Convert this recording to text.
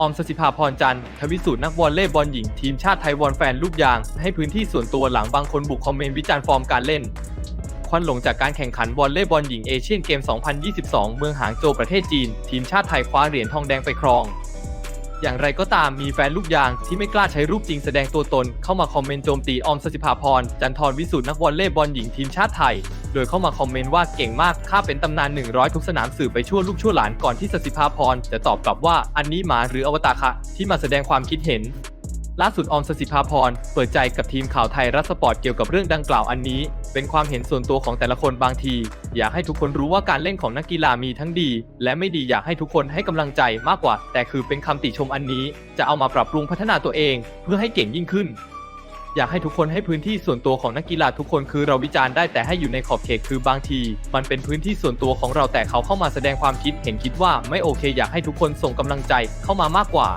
ออมสสิภาพรจันทร์ทวิสูตรนักวอลเลย์บอลหญิงทีมชาติไทยวอลแฟนลูกยาง ให้พื้นที่ส่วนตัวหลังบางคนบุกคอมเมนต์วิจารณ์ฟอร์มการเล่น ควันหลงจากการแข่งขันวอลเลย์บอลหญิงเอเชียนเกม 2022 เมืองหางโจวประเทศจีน ทีมชาติไทยคว้าเหรียญทองแดงไปครอง อย่างไรก็ตามมีแฟนลูกยางที่ไม่กล้าใช้รูปจริงแสดงตัวตน เข้ามาคอมเมนต์โจมตีออมสสิภาพรจันทรวิสุทธ์นักวอลเลย์บอลหญิงทีมชาติไทย โดยเข้ามาคอมเมนต์ว่าเก่งมากข้าเป็นตำนาน 100 ทุกสนามสื่อไปชั่วลูกชั่วหลานก่อนที่สสิภาพรจะตอบกลับว่าอันนี้หมาหรืออวตารคะที่มาแสดงความคิดเห็น ล่าสุดออมสสิภาพรเปิดใจกับทีมข่าวไทยรัฐสปอร์ตเกี่ยวกับเรื่องดังกล่าวอันนี้ เป็นความเห็นส่วนตัวของแต่ละคนบางที อยากให้ทุกคนรู้ว่าการเล่นของนักกีฬามีทั้งดี และไม่ดีอยากให้ทุกคนให้กำลังใจมากกว่า แต่คือเป็นคำติชมอันนี้ จะเอามาปรับปรุงพัฒนาตัวเอง เพื่อให้เก่งยิ่งขึ้น อยากให้ทุกคนให้พื้นที่ส่วนตัวของนักกีฬาทุกคนคือเราวิจารณ์ได้แต่ให้อยู่ในขอบเขตคือบางที มันเป็นพื้นที่ส่วนตัวของเราแต่เขาเข้ามาแสดงความคิดเห็นคิดว่าไม่โอเค อยากให้ทุกคนส่งกำลังใจเข้ามามากกว่า